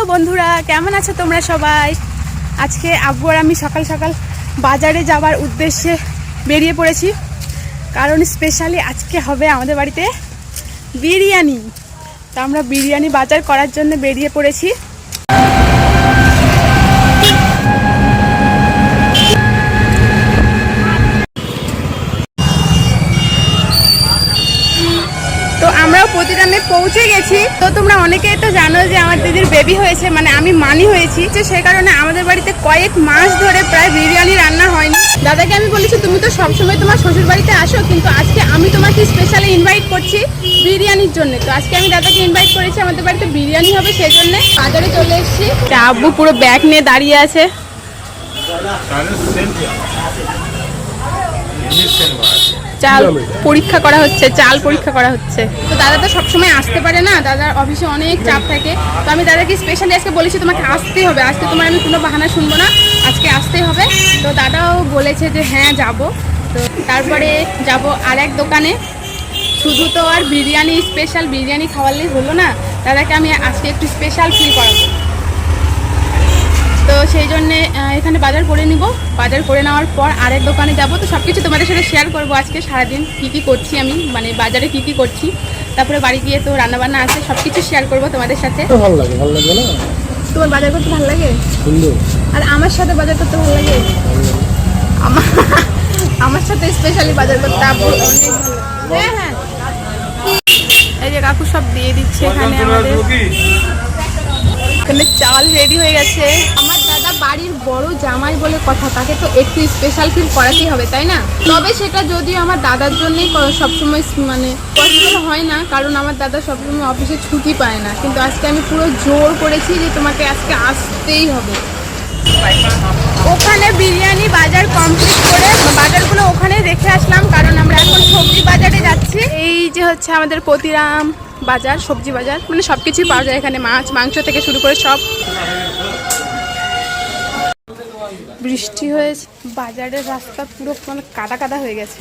Hello বন্ধুরা, কেমন আছো তোমরা সবাই? আজকে আব্বু আর আমি সকাল সকাল বাজারে যাওয়ার উদ্দেশ্যে বেরিয়ে পড়েছি। কারণ স্পেশালি আজকে হবে আমাদের বাড়িতে বিরিয়ানি। তা আমরা বিরিয়ানি বাজার করার জন্য বেরিয়ে পড়েছি। তো আমরাও প্রতিদানে পৌঁছে গেছি। তো তোমরা অনেকেই তো জানো যে আমার দিদির বেবি হয়েছে মানে আমি মানি হয়েছি। যে সেই কারণে আমাদের বাড়িতে কয়েক মাস ধরে প্রায় বিরিয়ানি রান্না হয়নি। দাদাকে আমি বলেছি, তুমি তো সবসময় তোমার শ্বশুর বাড়িতে আসো, কিন্তু আজকে আমি তোমাকে স্পেশালি ইনভাইট করছি বিরিয়ানির জন্য। তো আজকে আমি দাদাকে ইনভাইট করেছি, আমাদের বাড়িতে বিরিয়ানি হবে সেই জন্য বাজারে চলে এসেছি। আব্বু পুরো ব্যাগ নিয়ে দাঁড়িয়ে আছে। চাল পরীক্ষা করা হচ্ছে চাল পরীক্ষা করা হচ্ছে। তো দাদা তো সবসময় আসতে পারে না দাদার অফিসে অনেক চাপ থাকে। তো আমি দাদাকে স্পেশালি আজকে বলেছি তোমাকে আসতেই হবে আজকে তোমার আমি কোনো বাহানা শুনব না আজকে আসতেই হবে। তো দাদাও বলেছে যে হ্যাঁ যাব। তো তারপরে যাব আর এক দোকানে। শুধু তো আর বিরিয়ানি স্পেশাল বিরিয়ানি খাওয়ালেই হলো না। দাদাকে আমি আজকে একটু স্পেশাল ফিল করাবো। তো সেই জন্যে এখানে বাজার করে নিব। বাজার করে নেওয়ার পর আরেক দোকানে যাব। তো সব কিছু তোমাদের সাথে শেয়ার করব আজকে সারাদিন কী কী করছি আমি মানে বাজারে কী কী করছি। তারপরে বাড়ি গিয়ে তো রান্নাবান্না আছে সব কিছু শেয়ার করব তোমাদের সাথে। ভালো লাগে ভালো লাগবে না? তোমার বাজার করতে ভালো লাগে? আর আমার সাথে বাজার করতে ভালো লাগে? আমার আমার সাথে স্পেশালি বাজার করতে আব্বু অনেক হ্যাঁ হ্যাঁ। এই যে কাকু সব দিয়ে দিচ্ছে এখানে আমাদের। এখানে চাল রেডি হয়ে গেছে। আমার দাদা বাড়ির বড় জামাই বলে কথা তাকে তো একটু স্পেশাল ফিল করাতেই হবে তাই না? তবে সেটা যদিও আমার দাদার জন্যই সবসময় মানে পসিবল হয় না কারণ আমার দাদা সবসময় অফিসে ছুটি পায় না। কিন্তু আজকে আমি পুরো জোর করেছি যে তোমাকে আজকে আসতেই হবে। ওখানে বিরিয়ানি বাজার কমপ্লিট করে বাজারগুলো ওখানে রেখে আসলাম কারণ আমরা এখন সবজি বাজারে যাচ্ছি। এই যে হচ্ছে আমাদের প্রতিরাম। বাজার সবজি বাজার মানে সব কিছুই পাওয়া যায় এখানে মাছ মাংস থেকে শুরু করে সব। বৃষ্টি হয়েছে বাজারের রাস্তা পুরো মানে কাদা কাদা হয়ে গেছে।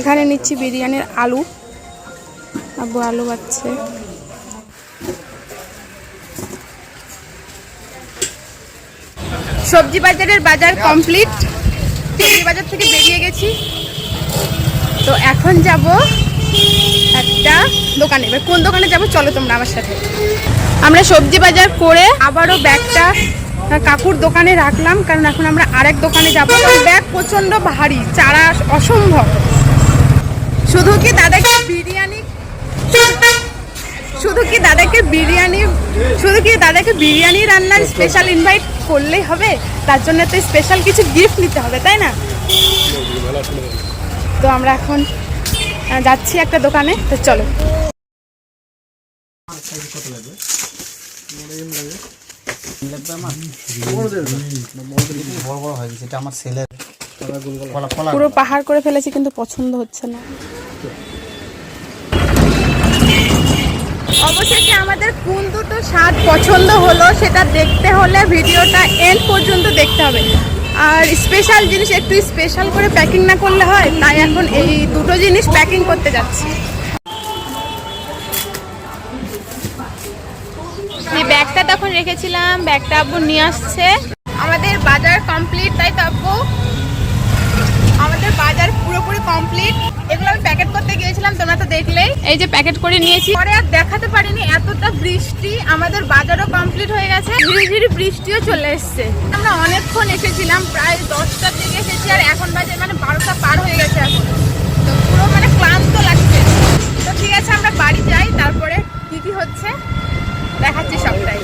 এখানে নিচ্ছি বিরিয়ানির আলু। আব্বু আলু বাচ্ছে। সবজি বাজারের বাজার কমপ্লিট সবজি বাজার থেকে বেরিয়ে গেছি। তো এখন যাব একটা দোকানে। এবার কোন দোকানে যাব চলো তোমরা আমার সাথে। আমরা সবজি বাজার করে আবারও ব্যাগটা কাকুর দোকানে রাখলাম, কারণ এখন আমরা আরেক দোকানে যাব ব্যাগ প্রচণ্ড ভারী, চারা অসম্ভব। শুধু কি দাদাকে বিরিয়ানি, শুধু কি দাদাকে বিরিয়ানি, শুধু কি দাদাকে বিরিয়ানি রান্নার স্পেশাল ইনভাইট করলেই হবে? তার জন্য তো স্পেশাল কিছু গিফট নিতে হবে, তাই না? তো আমরা এখন যাচ্ছি একটা দোকানে, তো চলো। পুরো পাহাড় করে ফেলেছি কিন্তু পছন্দ হচ্ছে না। অবশেষে আমাদের কোন দুটো স্বাদ পছন্দ হলো, সেটা দেখতে হলে ভিডিওটা এন্ড পর্যন্ত দেখতে হবে। আর স্পেশাল জিনিস একটু স্পেশাল করে প্যাকিং না করলে হয় তাই এখন এই দুটো জিনিস প্যাকিং করতে যাচ্ছি। এই ব্যাগটা তখন রেখেছিলাম ব্যাগটা আব্বু নিয়ে আসছে। আমাদের বাজার কমপ্লিট তাই তো আব্বু? আমাদের বাজার পুরোপুরি কমপ্লিট এগুলো আমি প্যাকেট করতে গিয়েছিলাম তোমরা তো দেখলেই এই যে প্যাকেট করে নিয়েছি। পরে আর দেখাতে পারিনি এতটা বৃষ্টি আমাদের বাজারও কমপ্লিট হয়ে গেছে ধীরে ধীরে বৃষ্টিও চলে এসছে। আমরা অনেকক্ষণ এসেছিলাম প্রায় দশটার দিকে এসেছি আর এখন বাজে মানে বারোটা পার হয়ে গেছে এখন। তো পুরো মানে ক্লান্ত লাগছে। তো ঠিক আছে আমরা বাড়ি যাই তারপরে কি কি হচ্ছে দেখাচ্ছি সবটাই।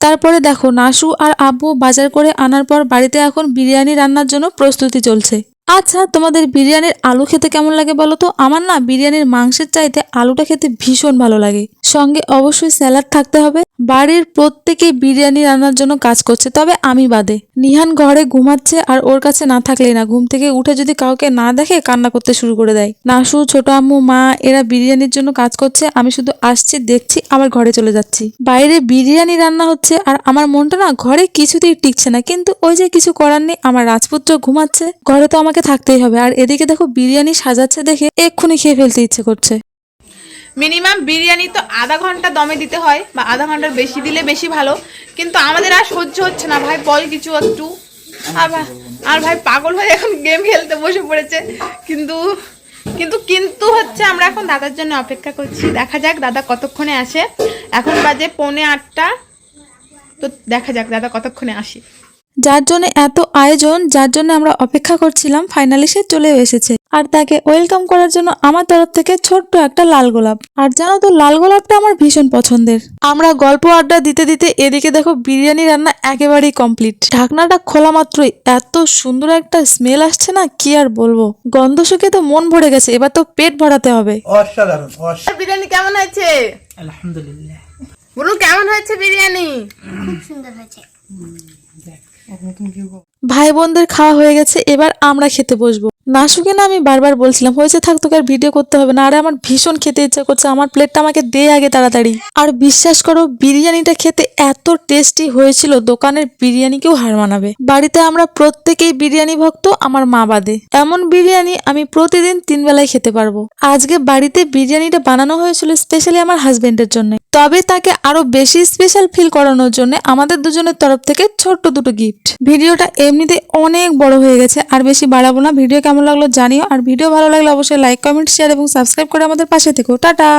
তারপরে দেখো নাসু আর আব্বু বাজার করে আনার পর বাড়িতে এখন বিরিয়ানি রান্নার জন্য প্রস্তুতি চলছে। আচ্ছা তোমাদের বিরিয়ানির আলু খেতে কেমন লাগে বলো তো? আমার না বিরিয়ানির মাংসের চাইতে আলুটা খেতে ভীষণ ভালো লাগে। সঙ্গে অবশ্যই স্যালাড থাকতে হবে। বাড়ির প্রত্যেকে বিরিয়ানি রান্নার জন্য কাজ করছে, তবে আমি বাদে। নিহান ঘরে ঘুমাচ্ছে আর ওর কাছে না থাকলেই না। ঘুম থেকে উঠে যদি কাউকে না দেখে, কান্না করতে শুরু করে দেয়। নাসু, ছোট আম্মু, মা, এরা বিরিয়ানির জন্য কাজ করছে। আমি শুধু আসছি, দেখছি, আবার ঘরে চলে যাচ্ছি। বাইরে বিরিয়ানি রান্না হচ্ছে আর আমার মনটা না ঘরে কিছুতেই টিকছে না। কিন্তু ওই যে কিছু করার নেই, আমার রাজপুত্র ঘুমাচ্ছে। ঘরে তো আমাকে থাকতেই হবে। আর এদিকে দেখো বিরিয়ানি সাজাচ্ছে দেখে এক্ষুনি খেয়ে ফেলতে ইচ্ছে করছে। মিনিমাম বিরিয়ানি তো আধা ঘণ্টা দমে দিতে হয় বা আধা ঘণ্টার বেশি দিলে বেশি ভালো। কিন্তু আমাদের আর সহ্য হচ্ছে না। ভাই বল কিছু একটু। আর ভাই পাগল হয়ে এখন গেম খেলতে বসে পড়েছে। কিন্তু কিন্তু কিন্তু হচ্ছে আমরা এখন দাদার জন্য অপেক্ষা করছি। দেখা যাক দাদা কতক্ষণে আসে। এখন বাজে পৌনে আটটা। তো দেখা যাক দাদা কতক্ষণে আসে। যার জন্য এত আয়োজন যার জন্য আমরা অপেক্ষা করছিলাম ফাইনালি সে চলে এসেছে। আর তাকে ওয়েলকাম করার জন্য আমার তরফ থেকে ছোট্ট একটা লাল গোলাপ। আর জানো তো লাল গোলাপটা আমার ভীষণ পছন্দের। আমরা গল্প আড্ডা দিতে দিতে এদিকে দেখো বিরিয়ানি রান্না একেবারেই কমপ্লিট ঢাকনাটা খোলা মাত্রই এত সুন্দর একটা স্মেল আসছে না কি আর বলব? গন্ধ শুকে তো মন ভরে গেছে এবার তো পেট ভরাতে হবে। অসাধারণ বিরিয়ানি কেমন হয়েছে? আলহামদুলিল্লাহ। বলুন কেমন হয়েছে বিরিয়ানি? 我 этом. ভাই বোনদের খাওয়া হয়ে গেছে, এবার আমরা খেতে বসবো। নাসুকে না আমি বারবার বলছিলাম, হয়েছে থাক, তোকে আর ভিডিও করতে হবে না। আরে আমার ভীষণ খেতে ইচ্ছা করছে, আমার প্লেটটা আমাকে দে আগে তাড়াতাড়ি। আর বিশ্বাস করো, বিরিয়ানিটা খেতে এত টেস্টি হয়েছিল, দোকানের বিরিয়ানিকেও হার মানাবে। বাড়িতে আমরা প্রত্যেকেই বিরিয়ানি ভক্ত, আমার মা বাদে। এমন বিরিয়ানি আমি প্রতিদিন তিন বেলায় খেতে পারব। আজকে বাড়িতে বিরিয়ানিটা বানানো হয়েছিল স্পেশালি আমার হাজবেন্ডের জন্য। তবে তাকে আরও বেশি স্পেশাল ফিল করানোর জন্য আমাদের দুজনের তরফ থেকে ছোট্ট দুটো গিফট ভিডিওটা এমনিতে অনেক বড় হয়ে গেছে, আর বেশি বাড়াবো না। ভিডিও কেমন লাগল জানিও, আর ভিডিও ভালো লাগলে অবশ্যই লাইক কমেন্ট শেয়ার এবং সাবস্ক্রাইব করে আমাদের পাশে থেকো। টাটা!